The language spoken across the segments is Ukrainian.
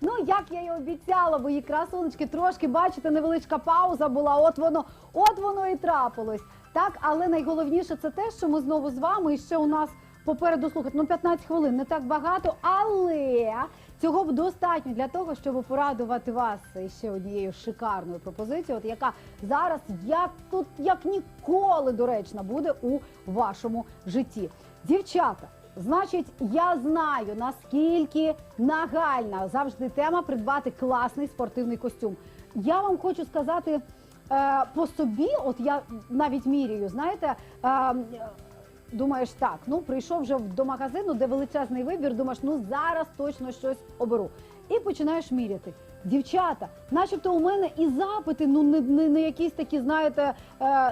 Ну, як я і обіцяла, мої красунечки, трошки бачите, невеличка пауза була. От воно, от воно і трапилось. Так, але найголовніше це те, що ми знову з вами і ще у нас попереду слухати. Ну, 15 хвилин, не так багато, але цього б достатньо для того, щоб порадувати вас ще однією шикарною пропозицією, от яка зараз як тут як ніколи доречна буде у вашому житті. Дівчата. Значить, я знаю наскільки нагальна завжди тема придбати класний спортивний костюм. Я вам хочу сказати е, по собі, от я навіть міряю, знаєте. Е, Думаєш, так, ну прийшов вже до магазину, де величезний вибір, думаєш, ну зараз точно щось оберу. І починаєш міряти. Дівчата, начебто у мене і запити, ну не, не, не якісь такі, знаєте, е,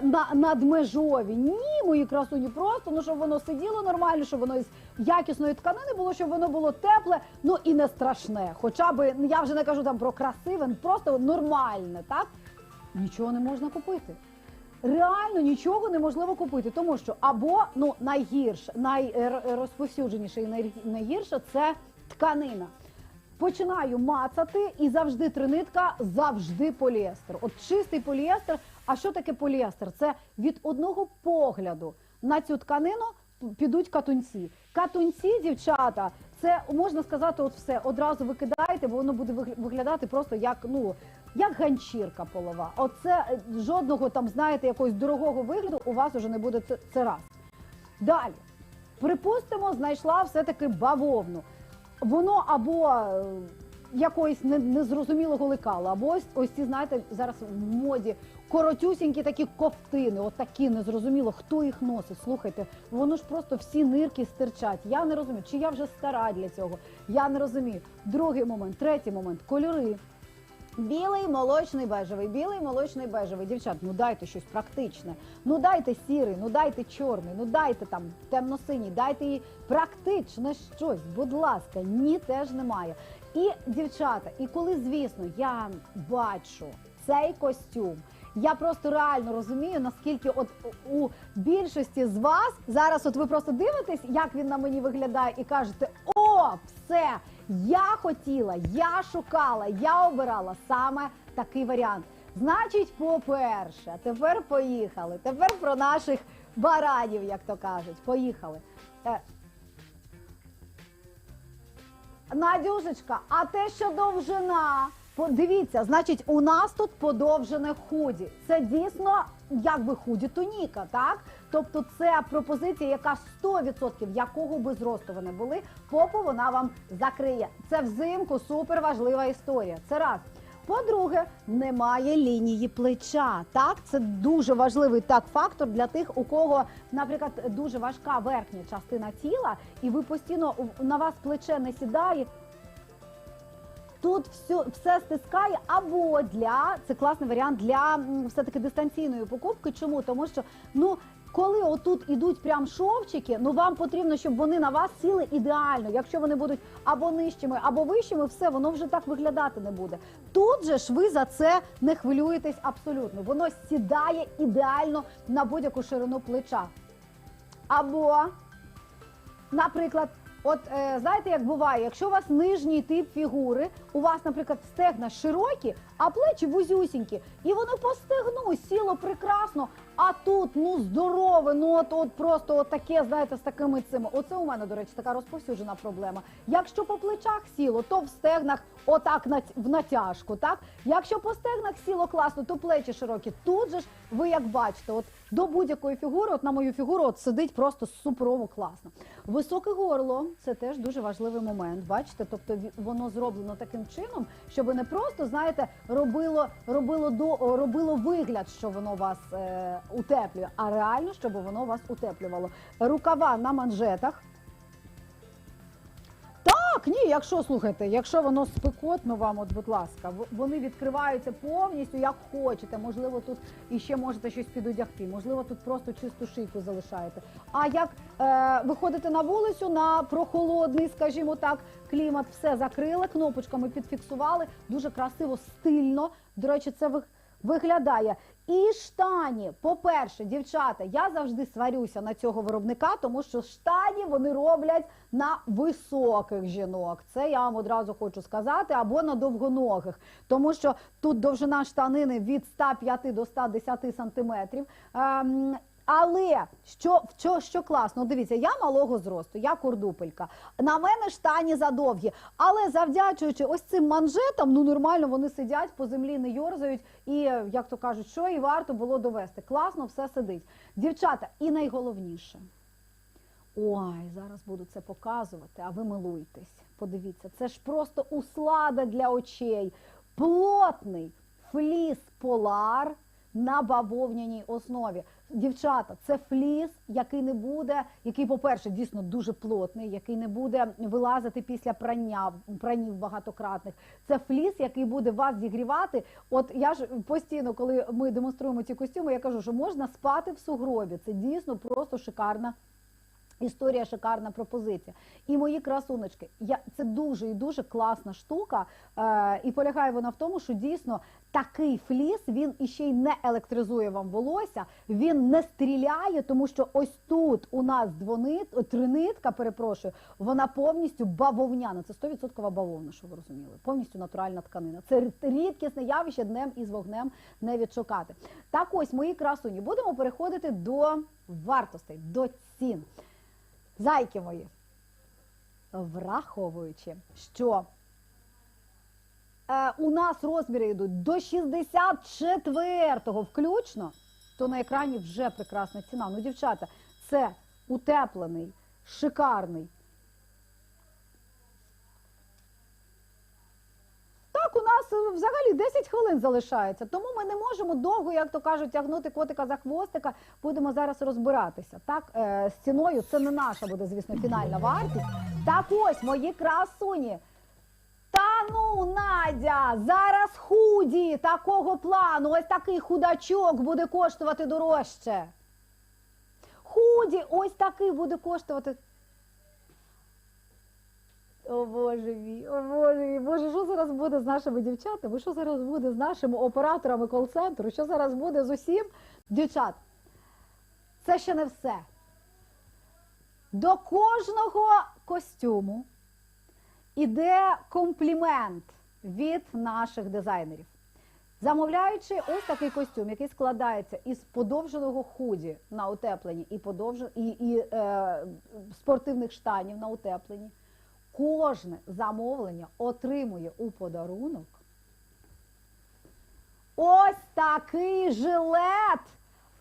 на, надмежові. Ні, мої красуні, просто ну щоб воно сиділо нормально, щоб воно із якісної тканини було, щоб воно було тепле, ну і не страшне. Хоча би ну, я вже не кажу там про красиве, просто нормальне, так? Нічого не можна купити. Реально нічого неможливо купити, тому що або ну найгірше, найрозповсюдженіше і найгірше це тканина. Починаю мацати і завжди тринитка, завжди поліестер. От чистий поліестер. А що таке поліестер? Це від одного погляду на цю тканину підуть катунці. Катунці, дівчата, це можна сказати, от все одразу викидаєте, бо воно буде виглядати просто як ну як ганчірка полова. Оце е, жодного там, знаєте, якогось дорогого вигляду у вас уже не буде це, це раз. Далі, припустимо, знайшла все-таки бавовну. Воно або е, якоїсь не- незрозумілого лекала, або ось, ось ці, знаєте, зараз в моді коротюсінькі такі ковтини, от такі незрозуміло, хто їх носить. Слухайте, воно ж просто всі нирки стирчать. Я не розумію, чи я вже стара для цього. Я не розумію. Другий момент, третій момент кольори. Білий, молочний, бежевий, білий, молочний, бежевий. Дівчат, ну дайте щось практичне. Ну дайте сірий, ну дайте чорний, ну дайте там темно-синій, дайте їй практичне щось, будь ласка, ні, теж немає. І дівчата, і коли, звісно, я бачу цей костюм. Я просто реально розумію, наскільки от у більшості з вас зараз, от ви просто дивитесь, як він на мені виглядає, і кажете: о, все, я хотіла, я шукала, я обирала саме такий варіант. Значить, по-перше, тепер поїхали. Тепер про наших баранів, як то кажуть. Поїхали. Е, Надюшечка, а те, що довжина. Подивіться, значить, у нас тут подовжене худі. Це дійсно якби худі туніка, так? Тобто це пропозиція, яка 100%, якого би зросту вони були, попу вона вам закриє. Це взимку супер важлива історія. Це раз. По-друге, немає лінії плеча. Так, це дуже важливий так фактор для тих, у кого, наприклад, дуже важка верхня частина тіла, і ви постійно на вас плече не сідає. Тут все, все стискає, або для це класний варіант для все-таки дистанційної покупки. Чому? Тому що ну. Коли отут ідуть прям шовчики, ну вам потрібно, щоб вони на вас сіли ідеально. Якщо вони будуть або нижчими, або вищими, все воно вже так виглядати не буде. Тут же ж ви за це не хвилюєтесь абсолютно. Воно сідає ідеально на будь-яку ширину плеча. Або Наприклад, от е, знаєте, як буває, якщо у вас нижній тип фігури, у вас, наприклад, стегна широкі, а плечі вузюсінькі, і воно по стегну сіло прекрасно. А тут ну здорове, ну от, от просто от таке, знаєте, з такими цими. Оце у мене, до речі, така розповсюджена проблема. Якщо по плечах сіло, то в стегнах отак на в натяжку. Так, якщо по стегнах сіло класно, то плечі широкі. Тут же ж ви як бачите, от до будь-якої фігури, от на мою фігуру, от сидить просто суперово класно. Високе горло це теж дуже важливий момент. Бачите, тобто воно зроблено таким чином, щоб не просто знаєте, робило робило до робило вигляд, що воно вас е, утеплює, а реально, щоб воно вас утеплювало. Рукава на манжетах. Ні, якщо слухайте, якщо воно спекотно вам, от будь ласка, вони відкриваються повністю, як хочете. Можливо, тут іще можете щось підодягти, можливо, тут просто чисту шийку залишаєте. А як е, виходите на вулицю на прохолодний, скажімо так, клімат, все закрили, кнопочками підфіксували, дуже красиво, стильно. До речі, це ви. виглядає. І штані, по-перше, дівчата, я завжди сварюся на цього виробника, тому що штані вони роблять на високих жінок. Це я вам одразу хочу сказати, або на довгоногих, тому що тут довжина штанини від 105 до 110 сантиметрів. Ем, але що, що, що класно, дивіться, я малого зросту, я курдупелька. На мене штані задовгі. Але завдячуючи ось цим манжетам, ну нормально вони сидять по землі, не йорзають, і як то кажуть, що і варто було довести. Класно, все сидить. Дівчата, і найголовніше. Ой, зараз буду це показувати, а ви милуйтесь. Подивіться, це ж просто услада для очей. Плотний фліс полар на бавовняній основі. Дівчата, це фліс, який не буде, який, по-перше, дійсно дуже плотний, який не буде вилазити після прання, пранів багатократних. Це фліс, який буде вас зігрівати. От я ж постійно, коли ми демонструємо ці костюми, я кажу, що можна спати в сугробі. Це дійсно просто шикарна. Історія шикарна пропозиція. І мої красуночки, я це дуже і дуже класна штука. Е, і полягає вона в тому, що дійсно такий фліс він іще й не електризує вам волосся, він не стріляє, тому що ось тут у нас двонит, тринитка, перепрошую, вона повністю бавовняна. Це 100% бавовна, що ви розуміли. Повністю натуральна тканина. Це рідкісне явище днем із вогнем не відшукати. Так ось, мої красуні, будемо переходити до вартостей, до цін. Зайки мої, враховуючи, що е, у нас розміри йдуть до 64-го включно, то на екрані вже прекрасна ціна. Ну, дівчата, це утеплений, шикарний. Так, у нас е, взагалі 10 хвилин залишається, тому ми не можемо довго, як то кажуть, тягнути котика за хвостика. Будемо зараз розбиратися. Так, е, з ціною це не наша буде, звісно, фінальна вартість. Так ось, мої красуні. Та ну, Надя, зараз худі такого плану, ось такий худачок буде коштувати дорожче. Худі, ось такий буде коштувати. О Боже мій, о Боже мій, Боже, що зараз буде з нашими дівчатами? Що зараз буде з нашими операторами кол-центру? Що зараз буде з усім? Дівчат, це ще не все. До кожного костюму іде комплімент від наших дизайнерів. Замовляючи ось такий костюм, який складається із подовженого худі на утепленні і, подовжен... і, і е, спортивних штанів на утепленні, кожне замовлення отримує у подарунок ось такий жилет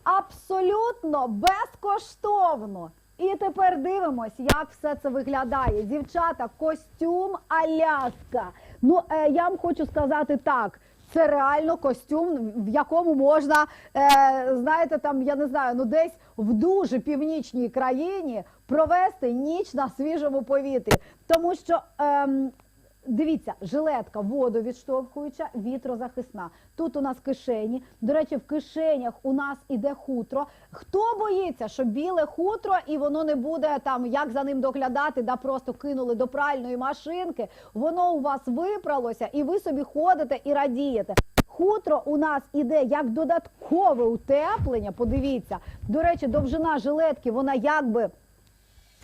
абсолютно безкоштовно. І тепер дивимось, як все це виглядає. Дівчата, костюм Аляска. Ну, е, я вам хочу сказати так. Це реально костюм, в якому можна, е, знаєте, там я не знаю, ну десь в дуже північній країні провести ніч на свіжому повітрі. Тому що ем, Дивіться, жилетка водовідштовхуюча, вітрозахисна. Тут у нас кишені. До речі, в кишенях у нас іде хутро. Хто боїться, що біле хутро і воно не буде там, як за ним доглядати, да просто кинули до пральної машинки, воно у вас випралося, і ви собі ходите і радієте. Хутро у нас іде як додаткове утеплення. Подивіться, до речі, довжина жилетки, вона якби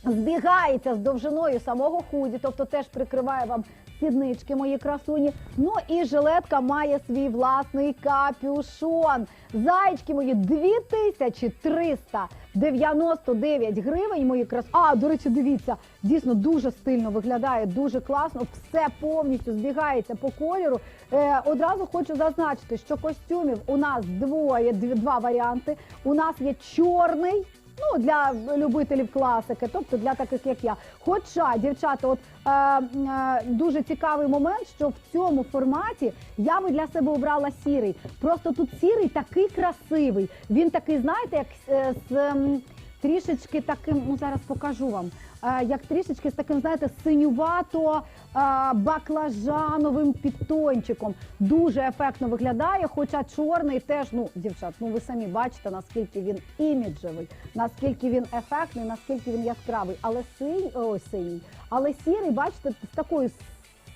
збігається з довжиною самого худі, тобто теж прикриває вам сіднички, мої красуні. Ну і жилетка має свій власний капюшон. Зайчки мої 2399 гривень. Мої крас... А, до речі, дивіться, дійсно дуже стильно виглядає, дуже класно. Все повністю збігається по кольору. Е, одразу хочу зазначити, що костюмів у нас двоє, два варіанти. У нас є чорний. Ну, для любителів класики, тобто для таких, як я. Хоча, дівчата, от е, е, дуже цікавий момент, що в цьому форматі я би для себе обрала сірий. Просто тут сірий такий красивий. Він такий, знаєте, як е, з ем, трішечки таким, ну зараз покажу вам. е, Як трішечки з таким, знаєте, синювато е, баклажановим підтончиком. Дуже ефектно виглядає, хоча чорний теж, ну, дівчат, ну ви самі бачите, наскільки він іміджевий, наскільки він ефектний, наскільки він яскравий. Але синій, о, синій, але сірий, бачите, з такою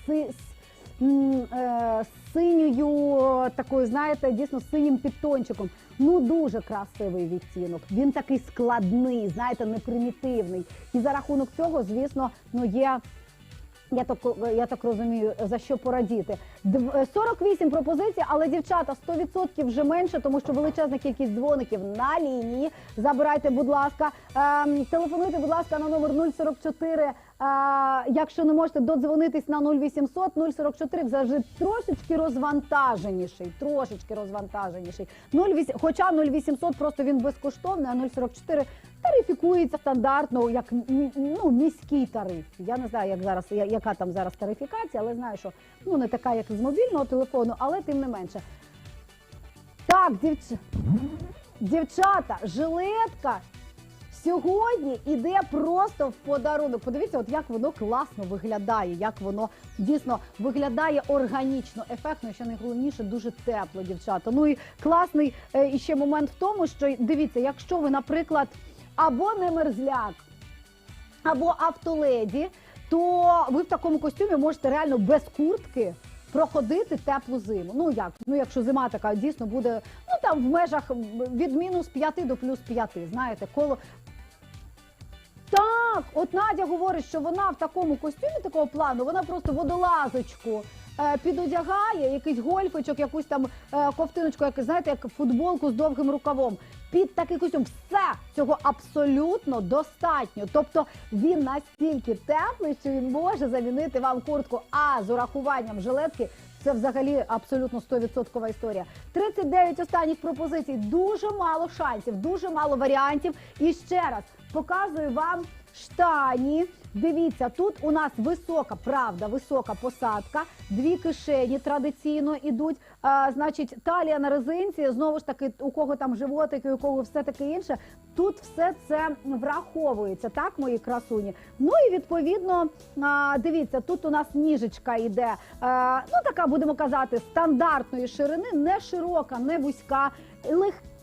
е, синьою, такою, знаєте, дійсно синім підтончиком. Ну дуже красивий відтінок. Він такий складний, знаєте, не примітивний. І за рахунок цього, звісно, ну є. Я так, я так розумію, за що порадіти. Дв- е, 48 пропозицій, але дівчата 100% вже менше, тому що величезна кількість дзвоників на лінії. Забирайте, будь ласка, ем, телефонуйте, будь ласка, на номер 044. Якщо не можете додзвонитись на 0800 044, вже трошечки розвантаженіший. Трошечки розвантаженіший. 08, хоча 0800 просто він безкоштовний, а 044 тарифікується стандартно, як ну, міський тариф. Я не знаю, як зараз, я- яка там зараз тарифікація, але знаю, що ну не така, як з мобільного телефону, але тим не менше. Так, дівч... дівчата, жилетка сьогодні іде просто в подарунок. Подивіться, от як воно класно виглядає, як воно дійсно виглядає органічно, ефектно, що найголовніше, дуже тепло, дівчата. Ну і класний е, ще момент в тому, що дивіться, якщо ви, наприклад, або не мерзляк, або автоледі, то ви в такому костюмі можете реально без куртки проходити теплу зиму. Ну як? Ну якщо зима така дійсно буде, ну там в межах від мінус 5 до плюс 5, знаєте, коло. Так, от Надя говорить, що вона в такому костюмі такого плану, вона просто водолазочку е, підодягає, якийсь гольфичок, якусь там е, ковтиночку, як знаєте, як футболку з довгим рукавом. Під такий костюм все цього абсолютно достатньо. Тобто він настільки теплий, що він може замінити вам куртку. А з урахуванням жилетки це взагалі абсолютно 100% історія. 39 останніх пропозицій, дуже мало шансів, дуже мало варіантів. І ще раз показую вам штані. Дивіться, тут у нас висока, правда, висока посадка. Дві кишені традиційно ідуть. А, значить, талія на резинці. Знову ж таки, у кого там животики, у кого все таке інше. Тут все це враховується, так, мої красуні. Ну і відповідно, а, дивіться, тут у нас ніжечка йде. А, ну така будемо казати, стандартної ширини, не широка, не вузька,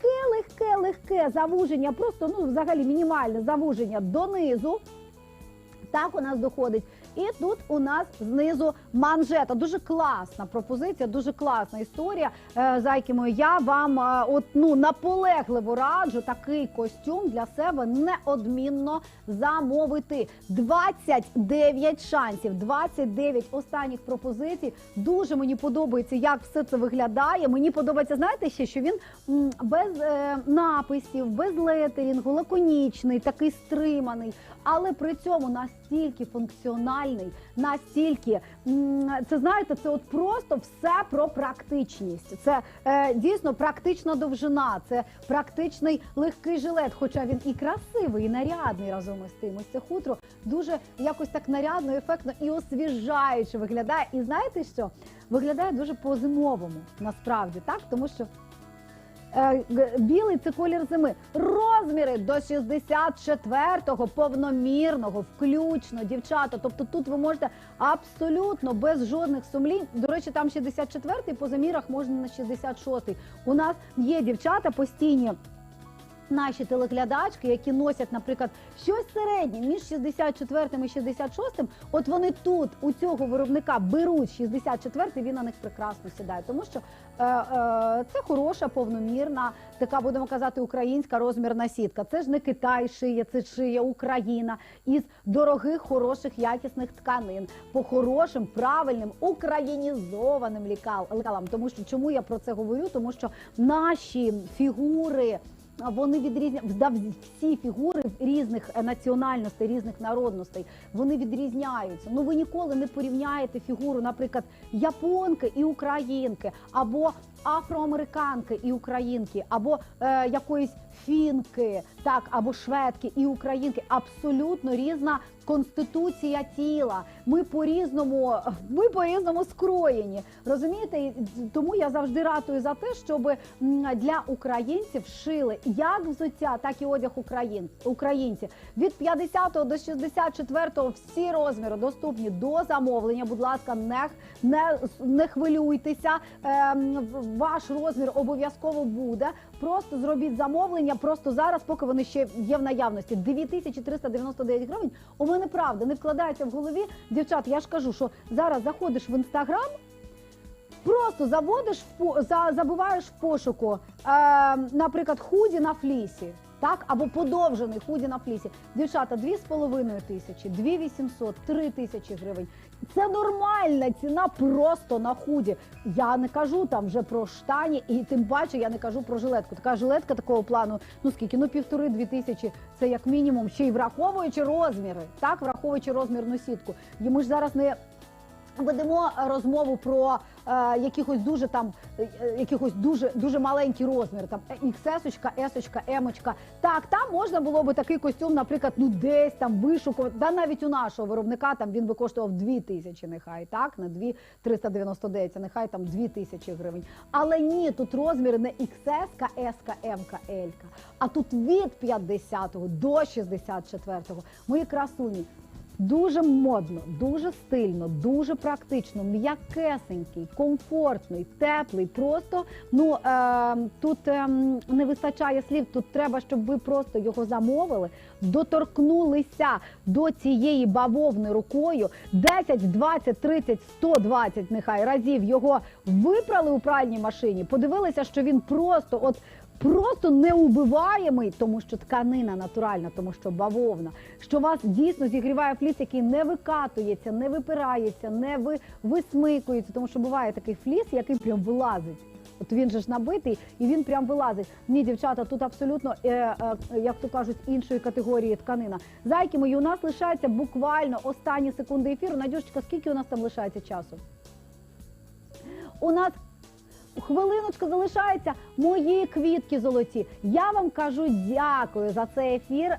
легке, легке, легке завуження, просто ну взагалі мінімальне завуження донизу. Так у нас доходить. І тут у нас знизу манжета. Дуже класна пропозиція, дуже класна історія. Е, Зайки мої, я вам е, от ну наполегливо раджу такий костюм для себе неодмінно замовити. 29 шансів, 29 останніх пропозицій. Дуже мені подобається, як все це виглядає. Мені подобається, знаєте, ще що він без е, написів, без летерінгу, лаконічний, такий стриманий, але при цьому настільки функціональний, настільки це знаєте, це от просто все про практичність. Це е, дійсно практична довжина, це практичний легкий жилет, хоча він і красивий, і нарядний разом із тим. Ось це хутро дуже якось так нарядно, ефектно і освіжаюче виглядає. І знаєте що? Виглядає дуже по-зимовому, насправді, так? Тому що Білий це колір зими. Розміри до 64-го повномірного, включно, дівчата. Тобто тут ви можете абсолютно без жодних сумлінь. До речі, там 64-й по замірах можна на 66-й. У нас є дівчата постійні. Наші телеглядачки, які носять, наприклад, щось середнє між 64 і 66, от вони тут у цього виробника беруть 64, він на них прекрасно сідає, тому що е, е, це хороша, повномірна, така будемо казати, українська розмірна сітка. Це ж не Китай шиє, це шиє Україна із дорогих, хороших, якісних тканин, по хорошим, правильним, українізованим лікал- лекалам. Тому що чому я про це говорю? Тому що наші фігури. Вони відрізняються всі фігури різних е, національностей, різних народностей. Вони відрізняються. Ну ви ніколи не порівняєте фігуру, наприклад, японки і українки, або афроамериканки і українки, або е, якоїсь фінки, так, або шведки і українки. Абсолютно різна конституція тіла. Ми по різному, ми по різному скроєні. Розумієте? Тому я завжди ратую за те, щоб для українців шили як взуття, так і одяг україн, українців. Від 50 до 64 всі розміри доступні до замовлення. Будь ласка, не, не, не хвилюйтеся. Ем, ваш розмір обов'язково буде. Просто зробіть замовлення. Просто зараз, поки вони ще є в наявності. 9399 гривень. Мене правда не вкладається в голові. Дівчат, я ж кажу, що зараз заходиш в інстаграм. Просто заводиш в за, забуваєш в пошуку, е, наприклад, худі на флісі. Так, або подовжений худі на флісі. Дівчата, 2,5 тисячі, 2,800, 3 тисячі гривень. Це нормальна ціна просто на худі. Я не кажу там вже про штані, і тим паче я не кажу про жилетку. Така жилетка такого плану, ну скільки? Ну півтори-дві тисячі. Це як мінімум, ще й враховуючи розміри, так, враховуючи розмірну сітку. І ми ж зараз не ведемо розмову про е, якихось дуже там е, е, якихось дуже дуже маленький розмір, там XS, S, M. Так, там можна було би такий костюм, наприклад, ну десь там вишукувати. Да навіть у нашого виробника там він би коштував 2 тисячі, нехай так, на 2 399, а нехай там 2 тисячі гривень. Але ні, тут розміри не XS, S, M, L, а тут від 50 до 64. Мої красуні. Дуже модно, дуже стильно, дуже практично, м'якесенький, комфортний, теплий. Просто ну е, тут е, не вистачає слів. Тут треба, щоб ви просто його замовили, доторкнулися до цієї бавовни рукою. 10, 20, 30, 120 нехай разів його випрали у пральній машині. Подивилися, що він просто от. Просто неубиваємий, тому що тканина натуральна, тому що бавовна, що вас дійсно зігріває фліс, який не викатується, не випирається, не ви, висмикується, тому що буває такий фліс, який прям вилазить. От він же ж набитий і він прям вилазить. Ні, дівчата, тут абсолютно, е, е, як то кажуть, іншої категорії тканина. Зайки мої, у нас лишається буквально останні секунди ефіру. Надюшечка, скільки у нас там лишається часу? У нас хвилиночка залишається. Мої квітки золоті. Я вам кажу дякую за цей ефір. Е,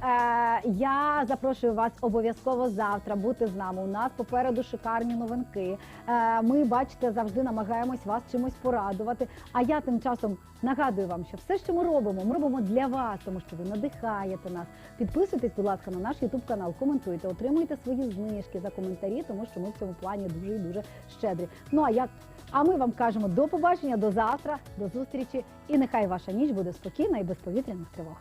я запрошую вас обов'язково завтра бути з нами. У нас попереду шикарні новинки. Е, ми бачите, завжди намагаємось вас чимось порадувати. А я тим часом нагадую вам, що все, що ми робимо, ми робимо для вас, тому що ви надихаєте нас. Підписуйтесь, будь ласка, на наш Ютуб канал, коментуйте, отримуйте свої знижки за коментарі, тому що ми в цьому плані дуже і дуже щедрі. Ну а як а ми вам кажемо до побачення, до завтра, до зустрічі, і нехай ваша ніч буде спокійна і без повітряних тривог.